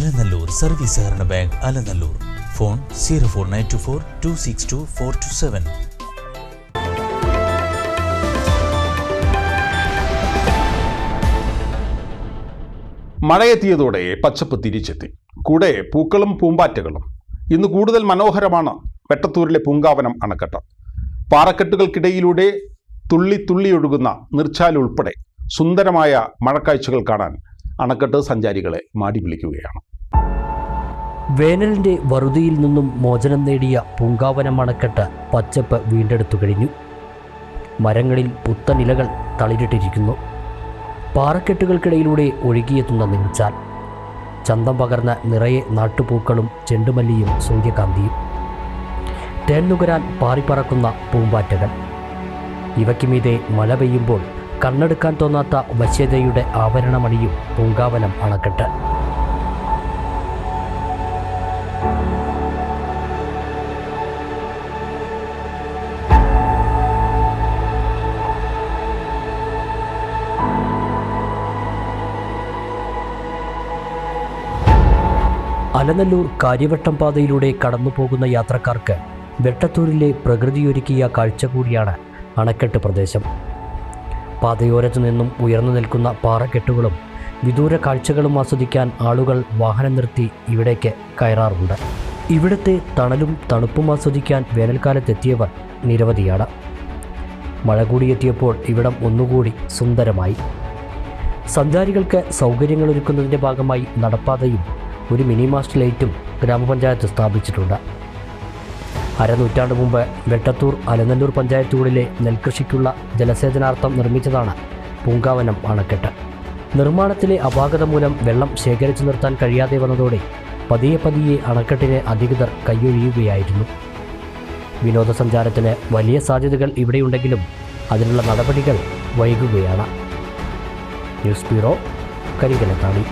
Alanallur service സഹകരണ bank Alanallur. Phone zero four nine two four two six two four two seven. മഴയെത്തിയതോടെ പച്ചപ്പ് തിരിച്ചെത്തി. കൂടെ പൂക്കളും പൂമ്പാറ്റകളും. ഇന്ന് കൂടുതൽ മനോഹരമാണ് വെട്ടത്തൂരിലെ പൂങ്കാവനം അണക്കെട്ട്. പാറക്കെട്ടുകൾക്കിടയിലൂടെ തുള്ളി തുള്ളിയൊഴുകുന്ന നിർച്ചാൽ ഉൾപ്പെടെ സുന്ദരമായ മഴക്കാഴ്ചകൾ കാണാൻ അണക്കെട്ട് സഞ്ചാരികളെ മാടി വിളിക്കുകയാണ്. വേനലിന്റെ വറുതിയിൽ നിന്നും മോചനം നേടിയ പൂങ്കാവനം അണക്കെട്ട് പച്ചപ്പ് വീണ്ടെടുത്തു കഴിഞ്ഞു. മരങ്ങളിൽ പുത്തനിലകൾ തളിരിട്ടിരിക്കുന്നു. പാറക്കെട്ടുകൾക്കിടയിലൂടെ ഒഴുകിയെത്തുന്ന നീർച്ചാൽ ചന്തം പകർന്ന നിറയെ നാട്ടുപൂക്കളും ചെണ്ടുമല്ലിയും സൂര്യകാന്തിയും. തേൻനുകരാൻ പാറിപ്പറക്കുന്ന പൂമ്പാറ്റകൾ. ഇവയ്ക്ക് മീതെ മഴ പെയ്യുമ്പോൾ കണ്ണെടുക്കാൻ തോന്നാത്ത വശ്യതയുടെ ആവരണമണിയും പൂങ്കാവനം അണക്കെട്ട്. അലനല്ലൂർ കാര്യവട്ടം പാതയിലൂടെ കടന്നുപോകുന്ന യാത്രക്കാർക്ക് വെട്ടത്തൂരിലെ പ്രകൃതിയൊരുക്കിയ കാഴ്ച കൂടിയാണ് അണക്കെട്ട് പ്രദേശം. പാതയോരത്തു നിന്നും ഉയർന്നു നിൽക്കുന്ന പാറക്കെട്ടുകളും വിദൂര കാഴ്ചകളും ആസ്വദിക്കാൻ ആളുകൾ വാഹനം നിർത്തി ഇവിടേക്ക് കയറാറുണ്ട്. ഇവിടുത്തെ തണലും തണുപ്പും ആസ്വദിക്കാൻ വേനൽക്കാലത്തെത്തിയവർ നിരവധിയാണ്. മഴ കൂടിയെത്തിയപ്പോൾ ഇവിടം ഒന്നുകൂടി സുന്ദരമായി. സഞ്ചാരികൾക്ക് സൗകര്യങ്ങൾ ഒരുക്കുന്നതിന്റെ ഭാഗമായി നടപ്പാതയും ഒരു മിനി മാസ്റ്റ് ലൈറ്റും ഗ്രാമപഞ്ചായത്ത് സ്ഥാപിച്ചിട്ടുണ്ട്. അരനൂറ്റാണ്ട് മുമ്പ് വെട്ടത്തൂർ അലനല്ലൂർ പഞ്ചായത്തുകളിലെ നെൽകൃഷിക്കുള്ള ജലസേചനാർത്ഥം നിർമ്മിച്ചതാണ് പൂങ്കാവനം അണക്കെട്ട്. നിർമ്മാണത്തിലെ അപാകത മൂലം വെള്ളം ശേഖരിച്ചു നിർത്താൻ കഴിയാതെ വന്നതോടെ പതിയെ പതിയെ അണക്കെട്ടിനെ അധികൃതർ കൈയൊഴിയുകയായിരുന്നു. വിനോദസഞ്ചാരത്തിന് വലിയ സാധ്യതകൾ ഇവിടെയുണ്ടെങ്കിലും അതിനുള്ള നടപടികൾ വൈകുകയാണ്. News bureau കരികലത്താണി